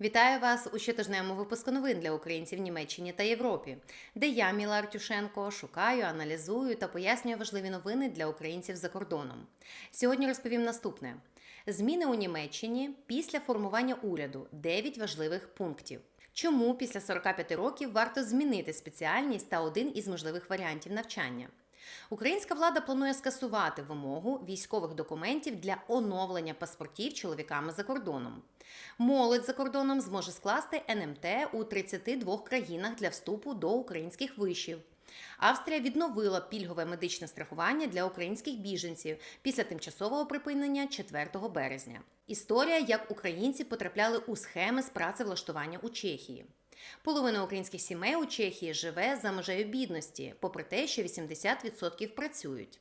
Вітаю вас у щотижневому випуску новин для українців Німеччині та Європі, де я, Міла Артюшенко, шукаю, аналізую та пояснюю важливі новини для українців за кордоном. Сьогодні розповім наступне: зміни у Німеччині після формування уряду 9 важливих пунктів. Чому після 45 років варто змінити спеціальність та один із можливих варіантів навчання? Українська влада планує скасувати вимогу військових документів для оновлення паспортів чоловіками за кордоном. Молодь за кордоном зможе скласти НМТ у 32 країнах для вступу до українських вишів. Австрія відновила пільгове медичне страхування для українських біженців після тимчасового припинення 4 березня. Історія, як українці потрапляли у схеми з працевлаштування у Чехії. Половина українських сімей у Чехії живе за межею бідності, попри те, що 80% працюють.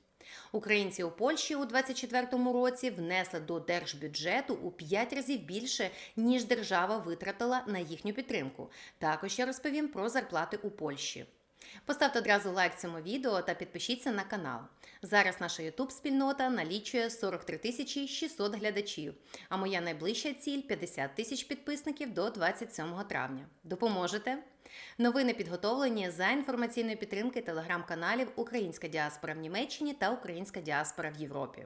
Українці у Польщі у 2024 році внесли до держбюджету у 5 разів більше, ніж держава витратила на їхню підтримку. Також я розповім про зарплати у Польщі. Поставте одразу лайк цьому відео та підпишіться на канал. Зараз наша youtube спільнота налічує 43 тисячі 600 глядачів, а моя найближча ціль 50 тисяч підписників до 27 травня. Допоможете? Новини підготовлені за інформаційної підтримки телеграм-каналів Українська діаспора в Німеччині та Українська діаспора в Європі.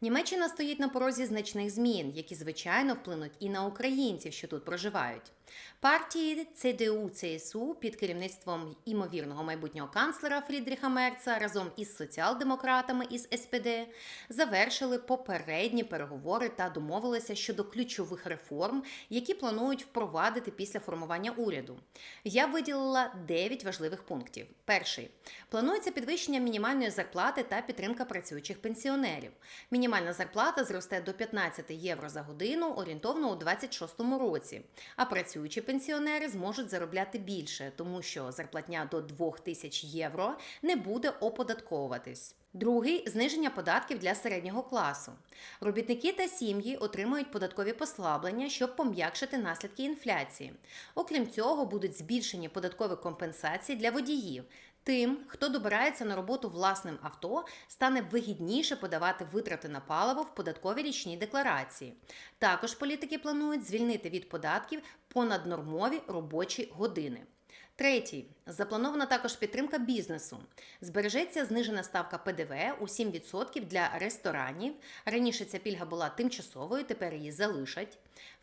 Німеччина стоїть на порозі значних змін, які звичайно вплинуть і на українців, що тут проживають. Партії ЦДУ ЦСУ під керівництвом імовірного майбутнього канцлера Фрідріха Мерца разом із соціал-демократами із СПД завершили попередні переговори та домовилися щодо ключових реформ, які планують впровадити після формування уряду. Я виділила 9 важливих пунктів. Перший планується підвищення мінімальної зарплати та підтримка працюючих пенсіонерів. Мінімальна зарплата зросте до 15 євро за годину орієнтовно у 2026 році. А працюючі пенсіонери зможуть заробляти більше, тому що зарплатня до 2000 євро не буде оподатковуватись. Другий зниження податків для середнього класу. Робітники та сім'ї отримують податкові послаблення, щоб пом'якшити наслідки інфляції. Окрім цього, будуть збільшені податкові компенсації для водіїв. Тим, хто добирається на роботу власним авто, стане вигідніше подавати витрати на паливо в податковій річній декларації. Також політики планують звільнити від податків понаднормові робочі години. Третій запланована також підтримка бізнесу. Збережеться знижена ставка ПДВ у 7% для ресторанів. Раніше ця пільга була тимчасовою, тепер її залишать.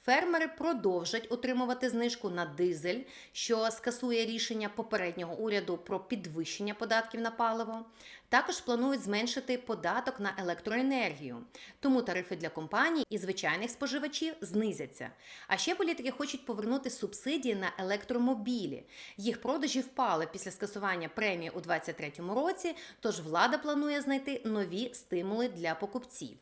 Фермери продовжать отримувати знижку на дизель, що скасує рішення попереднього уряду про підвищення податків на паливо. Також планують зменшити податок на електроенергію. Тому тарифи для компаній і звичайних споживачів знизяться. А ще політики хочуть повернути субсидії на електромобілі. Їх продажі впали після скасування премії у 2023 році, тож влада планує знайти нові стимули для покупців.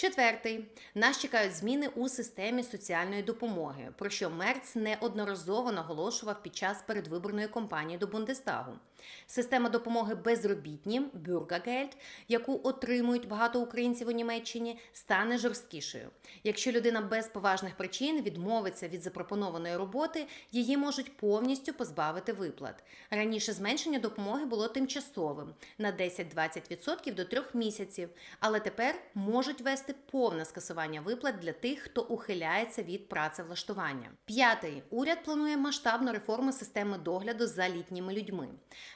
Четвертий нас чекають зміни у системі соціальної допомоги, про що Мерц неодноразово наголошував під час передвиборної кампанії до Бундестагу. Система допомоги безробітнім Bürgergeld, яку отримують багато українців у Німеччині, стане жорсткішою. Якщо людина без поважних причин відмовиться від запропонованої роботи, її можуть повністю позбавити виплат. Раніше зменшення допомоги було тимчасовим на 10-20% до 3 місяців, але тепер можуть вести повне скасування виплат для тих, хто ухиляється від працевлаштування. П'ятий уряд планує масштабну реформу системи догляду за літніми людьми.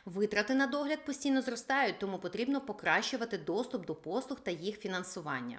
Витрати на догляд постійно зростають, тому потрібно покращувати доступ до послуг та їх фінансування.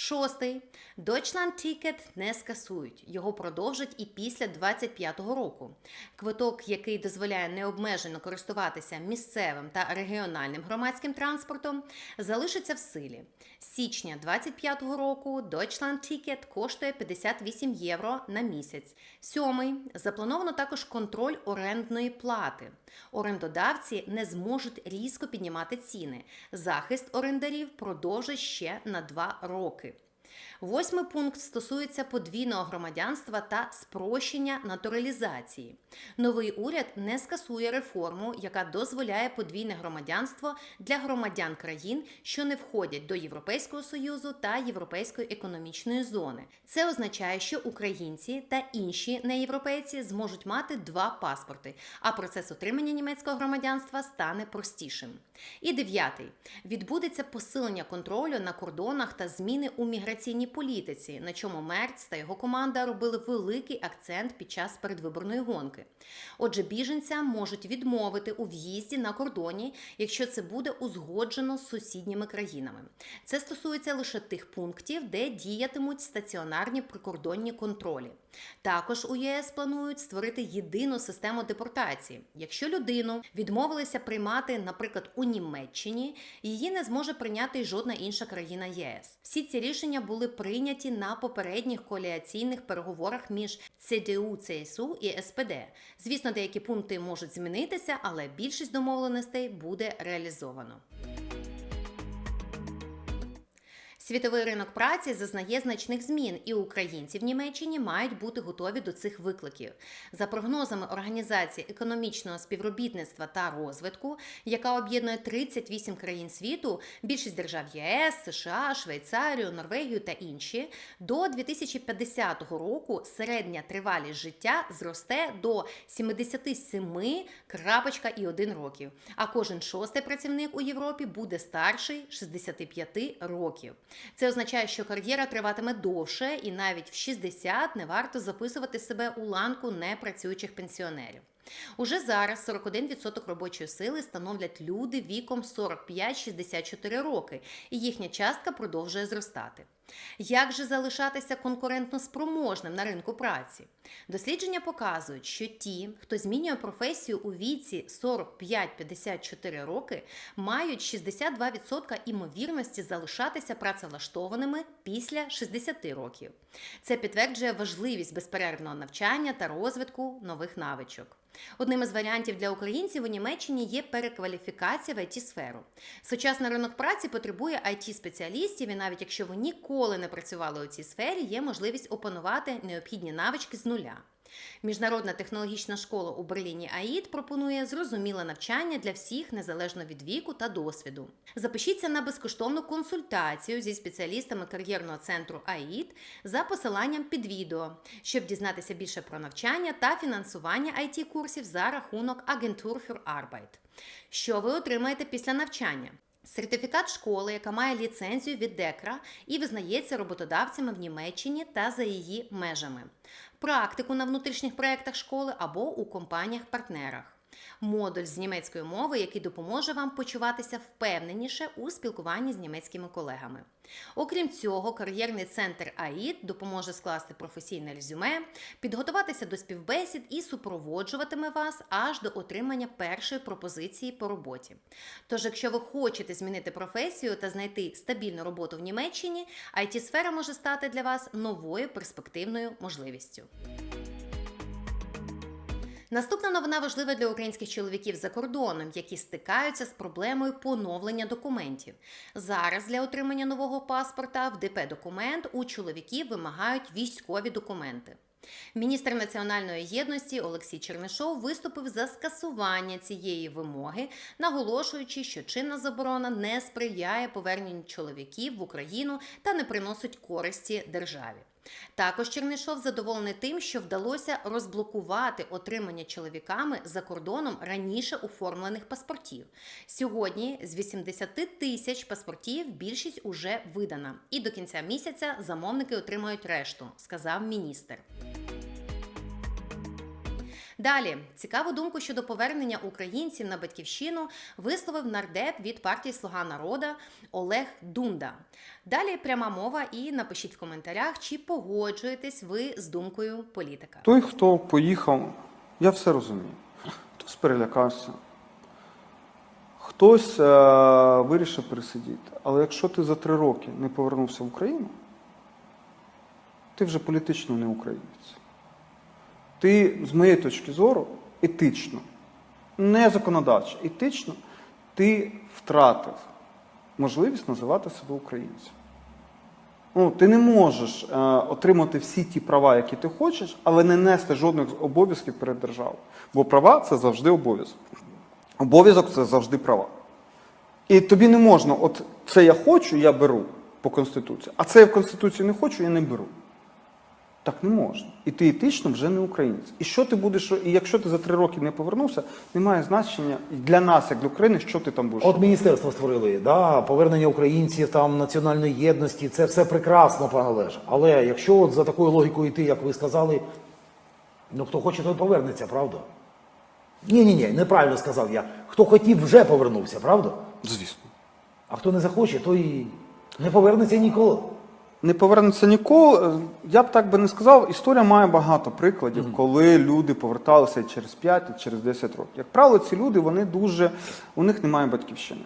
Шостий Deutschland Ticket не скасують. Його продовжать і після 25-го року. Квиток, який дозволяє необмежено користуватися місцевим та регіональним громадським транспортом, залишиться в силі. З січня 25-го року Deutschland Ticket коштує 58 євро на місяць. Сьомий заплановано також контроль орендної плати. Орендодавці не зможуть різко піднімати ціни. Захист орендарів продовжить ще на 2 роки. Восьмий пункт стосується подвійного громадянства та спрощення натуралізації. Новий уряд не скасує реформу, яка дозволяє подвійне громадянство для громадян країн, що не входять до Європейського союзу та Європейської економічної зони. Це означає, що українці та інші неєвропейці зможуть мати два паспорти, а процес отримання німецького громадянства стане простішим. І дев'ятий відбудеться посилення контролю на кордонах та зміни у міграційній політиці, на чому Мерц та його команда робили великий акцент під час передвиборної гонки. Отже, біженцям можуть відмовити у в'їзді на кордоні, якщо це буде узгоджено з сусідніми країнами. Це стосується лише тих пунктів, де діятимуть стаціонарні прикордонні контролі. Також у ЄС планують створити єдину систему депортації. Якщо людину відмовилися приймати, наприклад, у Німеччині, її не зможе прийняти жодна інша країна ЄС. Всі ці рішення були прийняті на попередніх коаліаційних переговорах між ЦДУ, ЦСУ і СПД. Звісно, деякі пункти можуть змінитися, але більшість домовленостей буде реалізовано. Світовий ринок праці зазнає значних змін, і українці в Німеччині мають бути готові до цих викликів. За прогнозами Організації економічного співробітництва та розвитку, яка об'єднує 38 країн світу, більшість держав ЄС, США, Швейцарію, Норвегію та інші, до 2050 року середня тривалість життя зросте до 77,1 років. А кожен шостий працівник у Європі буде старший 65 років. Це означає, що кар'єра триватиме довше, і навіть в 60 не варто записувати себе у ланку непрацюючих пенсіонерів. Уже зараз 41% робочої сили становлять люди віком 45-64 роки, і їхня частка продовжує зростати. Як же залишатися конкурентно спроможним на ринку праці? Дослідження показують, що ті, хто змінює професію у віці 45-54 роки, мають 62% імовірності залишатися працевлаштованими після 60 років. Це підтверджує важливість безперервного навчання та розвитку нових навичок. Одним із варіантів для українців у Німеччині є перекваліфікація в it сферу Сучасний ринок праці потребує it спеціалістів і навіть якщо ви ніколи не працювали у цій сфері, є можливість опанувати необхідні навички з нуля. Міжнародна технологічна школа у Берліні АІД пропонує зрозуміле навчання для всіх незалежно від віку та досвіду. Запишіться на безкоштовну консультацію зі спеціалістами кар'єрного центру АІД за посиланням під відео, щоб дізнатися більше про навчання та фінансування it курсів за рахунок Agentur für Arbeit. Що ви отримаєте після навчання? Сертифікат школи, яка має ліцензію від ДЕКРА і визнається роботодавцями в Німеччині та за її межами, практику на внутрішніх проєктах школи або у компаніях-партнерах. Модуль з німецької мови, який допоможе вам почуватися впевненіше у спілкуванні з німецькими колегами. Окрім цього, кар'єрний центр АІД допоможе скласти професійне резюме, підготуватися до співбесід і супроводжуватиме вас аж до отримання першої пропозиції по роботі. Тож, якщо ви хочете змінити професію та знайти стабільну роботу в Німеччині, it сфера може стати для вас новою перспективною можливістю. Наступна новина важлива для українських чоловіків за кордоном, які стикаються з проблемою поновлення документів. Зараз для отримання нового паспорта в ДП документ у чоловіків вимагають військові документи. Міністр національної єдності Олексій Чернишов виступив за скасування цієї вимоги, наголошуючи, що чинна заборона не сприяє поверненню чоловіків в Україну та не приносить користі державі. Також Чернишов задоволений тим, що вдалося розблокувати отримання чоловіками за кордоном раніше оформлених паспортів. Сьогодні з 80 тисяч паспортів більшість уже видана, і до кінця місяця замовники отримають решту, сказав міністр. Далі цікаву думку щодо повернення українців на батьківщину висловив нардеп від партії Слуга народа Олег Дунда. Далі пряма мова, і напишіть в коментарях, чи погоджуєтесь ви з думкою політика. Той, хто поїхав, я все розумію. Хтось перелякався, хтось е- вирішив пересидіти. Але якщо ти за три роки не повернувся в Україну, ти вже політично не українець. Ти, з моєї точки зору, етично, не законодавчо, етично, ти втратив можливість називати себе українцем. Ну, ти не можеш е, отримати всі ті права, які ти хочеш, але не нести жодних обов'язків перед державою. Бо права це завжди обов'язок. Обов'язок це завжди права. І тобі не можна, от це я хочу, я беру по Конституції, а це я в Конституції не хочу, я не беру. Так не можна. І ти етично вже не українець. І що ти будеш, і якщо ти за три роки не повернувся, немає значення для нас, як для України, що ти там будеш. От міністерство створили, да, повернення українців, там національної єдності, це все прекрасно, пане Олеже. Але якщо от за такою логікою йти, як ви сказали, ну хто хоче, той повернеться, правда? Ні, ні, ні, неправильно сказав я. Хто хотів, вже повернувся, правда? Звісно. А хто не захоче, той не повернеться ніколи. Не повернеться ніколи. Е, Я б так би не сказав. Історія має багато прикладів, коли люди поверталися через 5, і через 10 років. Як правило, ці люди вони дуже у них немає батьківщини.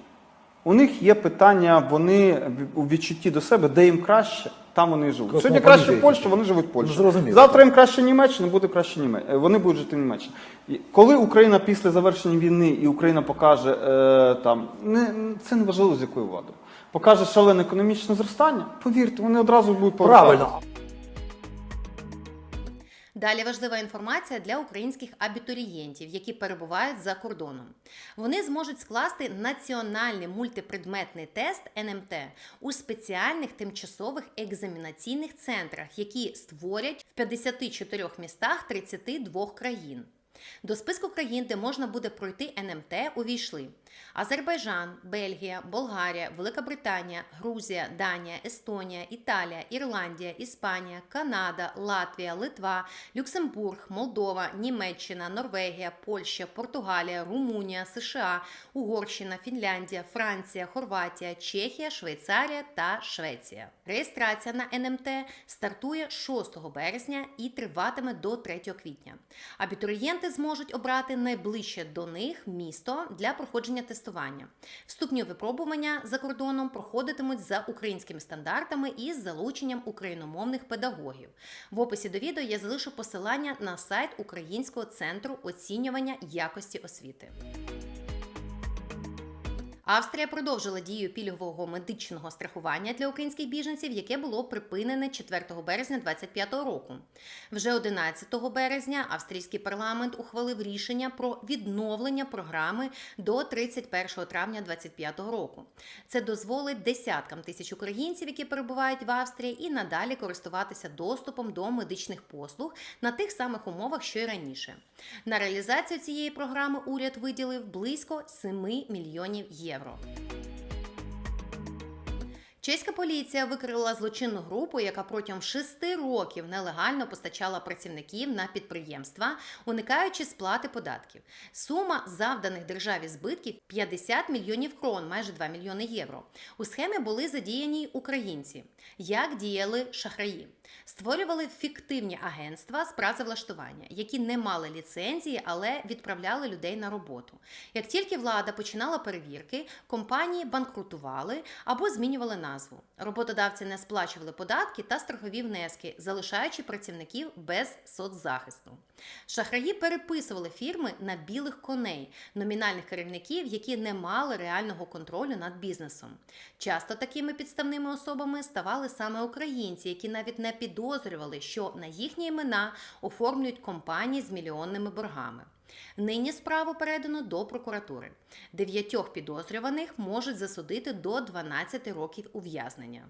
У них є питання, вони у відчутті до себе, де їм краще, там вони і живуть. Сьогодні краще в. Польщі, вони живуть в Польщі. Ну, зрозуміло. Завтра їм краще Німеччина, буде краще Німеччина. Вони будуть жити в Німеччині. І Коли Україна після завершення війни і Україна покаже е, там, не, це не важливо з якою владою, покаже шалене економічне зростання, повірте, вони одразу будуть повертатися. Правильно. Далі важлива інформація для українських абітурієнтів, які перебувають за кордоном. Вони зможуть скласти національний мультипредметний тест НМТ у спеціальних тимчасових екзамінаційних центрах, які створять в 54 містах 32 країн. До списку країн, де можна буде пройти НМТ, увійшли Азербайджан, Бельгія, Болгарія, Велика Британія, Грузія, Данія, Естонія, Італія, Ірландія, Іспанія, Канада, Латвія, Литва, Люксембург, Молдова, Німеччина, Норвегія, Польща, Португалія, Румунія, США, Угорщина, Фінляндія, Франція, Хорватія, Чехія, Швейцарія та Швеція. Реєстрація на НМТ стартує 6 березня і триватиме до 3 квітня. Абітурієнти зможуть обрати найближче до них місто для проходження тестування. Вступні випробування за кордоном проходитимуть за українськими стандартами із залученням україномовних педагогів. В описі до відео я залишу посилання на сайт Українського центру оцінювання якості освіти. Австрія продовжила дію пільгового медичного страхування для українських біженців, яке було припинене 4 березня 2025 року. Вже 11 березня австрійський парламент ухвалив рішення про відновлення програми до 31 травня 2025 року. Це дозволить десяткам тисяч українців, які перебувають в Австрії, і надалі користуватися доступом до медичних послуг на тих самих умовах, що й раніше. На реалізацію цієї програми уряд виділив близько 7 мільйонів євро. quiebro. Чеська поліція викрила злочинну групу, яка протягом шести років нелегально постачала працівників на підприємства, уникаючи сплати податків. Сума завданих державі збитків 50 мільйонів крон, майже 2 мільйони євро. У схемі були задіяні українці. Як діяли шахраї? Створювали фіктивні агентства з працевлаштування, які не мали ліцензії, але відправляли людей на роботу. Як тільки влада починала перевірки, компанії банкрутували або змінювали назву. Роботодавці не сплачували податки та страхові внески, залишаючи працівників без соцзахисту. Шахраї переписували фірми на білих коней, номінальних керівників, які не мали реального контролю над бізнесом. Часто такими підставними особами ставали саме українці, які навіть не підозрювали, що на їхні імена оформлюють компанії з мільйонними боргами. Нині справу передано до прокуратури. Дев'ятьох підозрюваних можуть засудити до 12 років ув'язнення.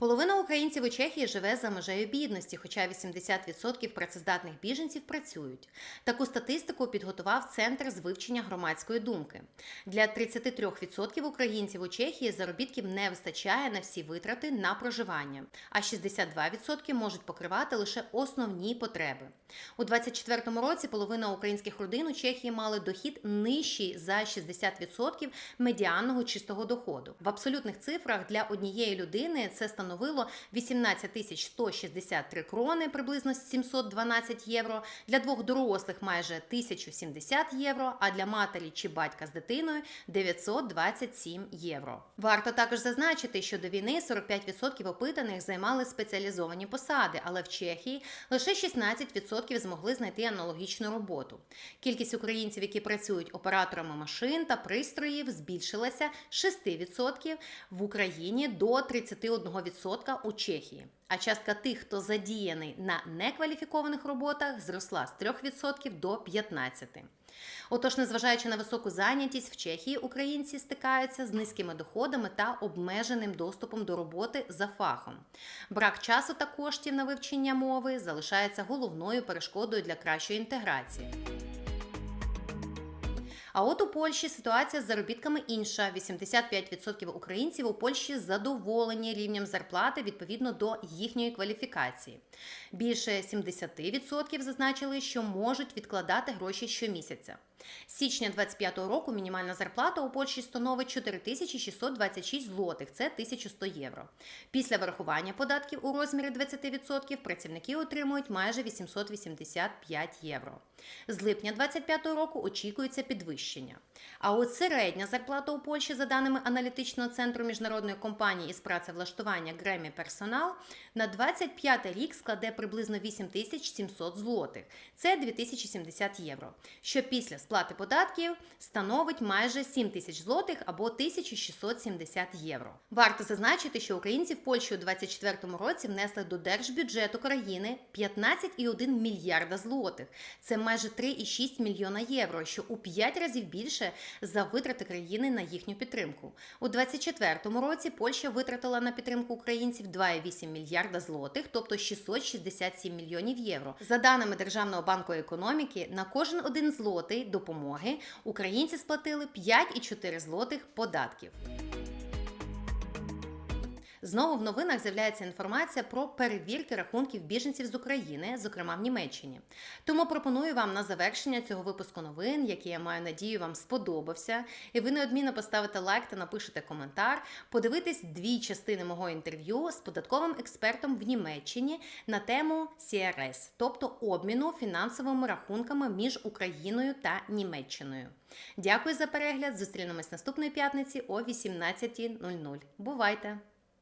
Половина українців у Чехії живе за межею бідності, хоча 80% працездатних біженців працюють. Таку статистику підготував Центр з вивчення громадської думки. Для 33% українців у Чехії заробітків не вистачає на всі витрати на проживання, а 62% можуть покривати лише основні потреби. У 2024 році половина українських родин у Чехії мали дохід нижчий за 60% медіанного чистого доходу. В абсолютних цифрах для однієї людини це становило 18 тисяч 163 крони, приблизно 712 євро. Для двох дорослих майже 1070 євро, а для матері чи батька з дитиною 927 євро. Варто також зазначити, що до війни 45% опитаних займали спеціалізовані посади, але в Чехії лише 16% змогли знайти аналогічну роботу. Кількість українців, які працюють операторами машин та пристроїв, збільшилася з 6% в Україні до 31% відсотка у Чехії. А частка тих, хто задіяний на некваліфікованих роботах, зросла з 3% до 15%. Отож, незважаючи на високу зайнятість, в Чехії українці стикаються з низькими доходами та обмеженим доступом до роботи за фахом. Брак часу та коштів на вивчення мови залишається головною перешкодою для кращої інтеграції. А от у Польщі ситуація з заробітками інша. 85% українців у Польщі задоволені рівнем зарплати відповідно до їхньої кваліфікації. Більше 70% зазначили, що можуть відкладати гроші щомісяця. З січня 2025 року мінімальна зарплата у Польщі становить 4626 злотих, це 1100 євро. Після врахування податків у розмірі 20% працівники отримують майже 885 євро. З липня 2025 року очікується підвищення. А от середня зарплата у Польщі, за даними аналітичного центру міжнародної компанії із працевлаштування Гремі Персонал, на 25 рік складе приблизно 8700 злотих. Це 2070 євро. Що після сплати податків становить майже 7000 злотих або 1670 євро. Варто зазначити, що українці в Польщі у 2024 році внесли до держбюджету країни 15,1 мільярда злотих. Це майже 3,6 мільйона євро, що у 5 разів більше за витрати країни на їхню підтримку. У 2024 році Польща витратила на підтримку українців 2,8 мільярда злотих, тобто 667 мільйонів євро. За даними Державного банку економіки, на кожен один злотий допомоги українці сплатили 5,4 злотих податків. Знову в новинах з'являється інформація про перевірки рахунків біженців з України, зокрема в Німеччині. Тому пропоную вам на завершення цього випуску новин, який я маю надію вам сподобався, і ви неодмінно поставите лайк та напишете коментар, подивитись дві частини мого інтерв'ю з податковим експертом в Німеччині на тему CRS, тобто обміну фінансовими рахунками між Україною та Німеччиною. Дякую за перегляд. Зустрінемось наступної п'ятниці о 18.00. Бувайте!